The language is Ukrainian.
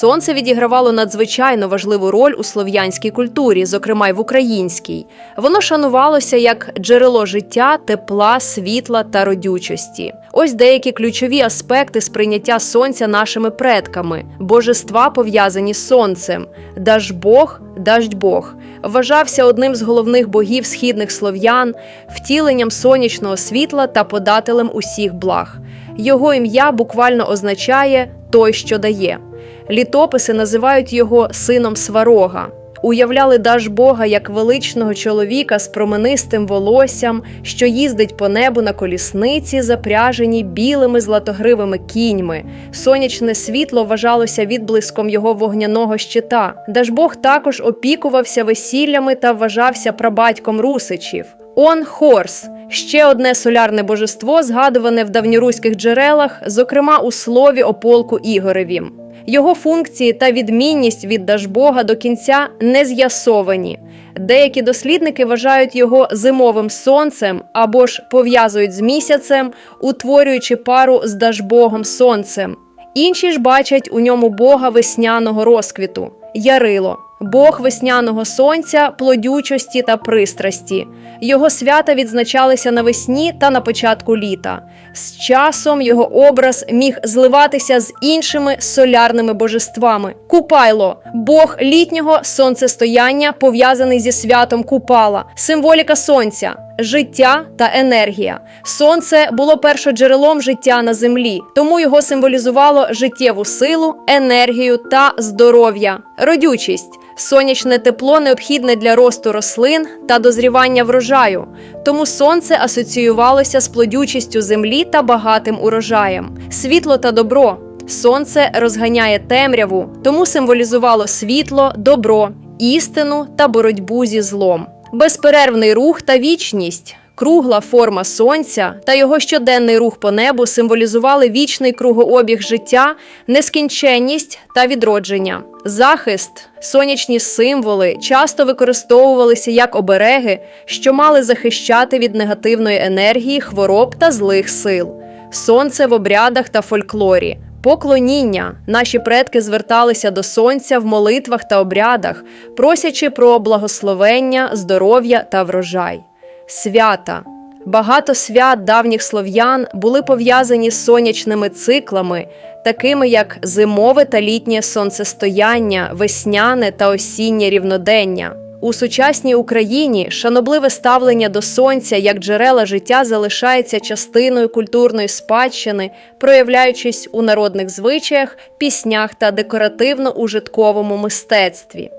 Сонце відігравало надзвичайно важливу роль у слов'янській культурі, зокрема й в українській. Воно шанувалося як джерело життя, тепла, світла та родючості. Ось деякі ключові аспекти сприйняття сонця нашими предками, божества пов'язані з сонцем. Дажбог, Даждьбог вважався одним з головних богів східних слов'ян, втіленням сонячного світла та подателем усіх благ. Його ім'я буквально означає той, що дає. Літописи називають його сином Сварога. Уявляли Дажбога як величного чоловіка з променистим волоссям, що їздить по небу на колісниці, запряженій білими златогривими кіньми. Сонячне світло вважалося відблиском його вогняного щита. Дажбог також опікувався весіллями та вважався прабатьком русичів. Он Хорс ще одне солярне божество, згадуване в давньоруських джерелах, зокрема у слові о полку Ігоревім. Його функції та відмінність від Дажбога до кінця не з'ясовані. Деякі дослідники вважають його зимовим сонцем або ж пов'язують з місяцем, утворюючи пару з Дажбогом сонцем. Інші ж бачать у ньому бога весняного розквіту Ярило, бог весняного сонця, плодючості та пристрасті. Його свята відзначалися навесні та на початку літа. З часом його образ міг зливатися з іншими солярними божествами. Купайло бог літнього сонцестояння, пов'язаний зі святом Купала, символіка сонця. Життя та енергія. Сонце було першоджерелом життя на землі, тому його символізувало життєву силу, енергію та здоров'я, родючість. Сонячне тепло необхідне для росту рослин та дозрівання врожаю. Тому сонце асоціювалося з плодючістю землі та багатим урожаєм. Світло та добро. Сонце розганяє темряву, тому символізувало світло, добро, істину та боротьбу зі злом. Безперервний рух та вічність. Кругла форма сонця та його щоденний рух по небу символізували вічний кругообіг життя, нескінченність та відродження. Захист, сонячні символи часто використовувалися як обереги, що мали захищати від негативної енергії, хвороб та злих сил. Сонце в обрядах та фольклорі. Поклоніння наші предки зверталися до сонця в молитвах та обрядах, просячи про благословення, здоров'я та врожай. Свята багато свят давніх слов'ян були пов'язані з сонячними циклами, такими як зимове та літнє сонцестояння, весняне та осіннє рівнодення. У сучасній Україні шанобливе ставлення до сонця як джерела життя залишається частиною культурної спадщини, проявляючись у народних звичаях, піснях та декоративно-ужитковому мистецтві.